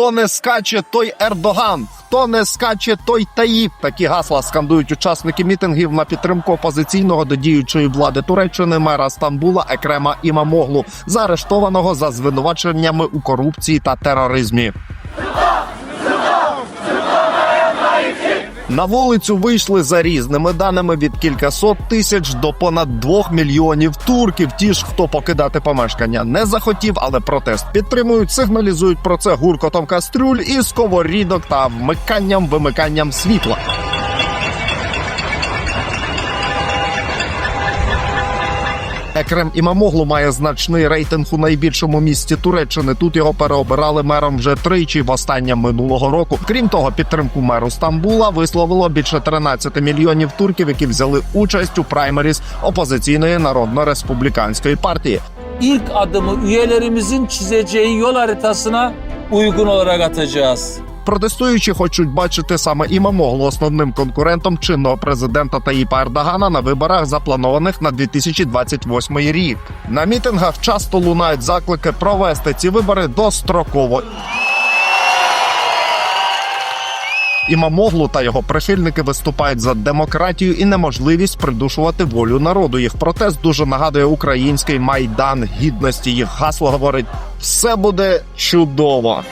Хто не скаче, той Ердоган. Хто не скаче, той Таїп. Такі гасла скандують учасники мітингів на підтримку опозиційного до діючої влади Туреччини мера Стамбула Екрема Імамоглу, заарештованого за звинуваченнями у корупції та тероризмі. На вулицю вийшли за різними даними від кількасот тисяч до понад двох мільйонів турків. Ті ж, хто покидати помешкання не захотів, але протест підтримують, сигналізують про це гуркотом кастрюль і сковорідок та вмиканням вимиканням світла. Екрем Імамоглу має значний рейтинг у найбільшому місті Туреччини. Тут його переобирали мером вже тричі востаннє минулого року. Крім того, підтримку меру Стамбула висловило більше 13 мільйонів турків, які взяли участь у праймеріз опозиційної народно-республіканської партії. ilk adımı üyelerimizin çizeceği yol haritasına uygun olarak atacağız. Протестуючі хочуть бачити саме Імамоглу основним конкурентом чинного президента Таїпа Ердогана на виборах, запланованих на 2028 рік. На мітингах часто лунають заклики провести ці вибори достроково. Імамоглу та його прихильники виступають за демократію і неможливість придушувати волю народу. Їх протест дуже нагадує український майдан гідності. Їх гасло говорить: все буде чудово.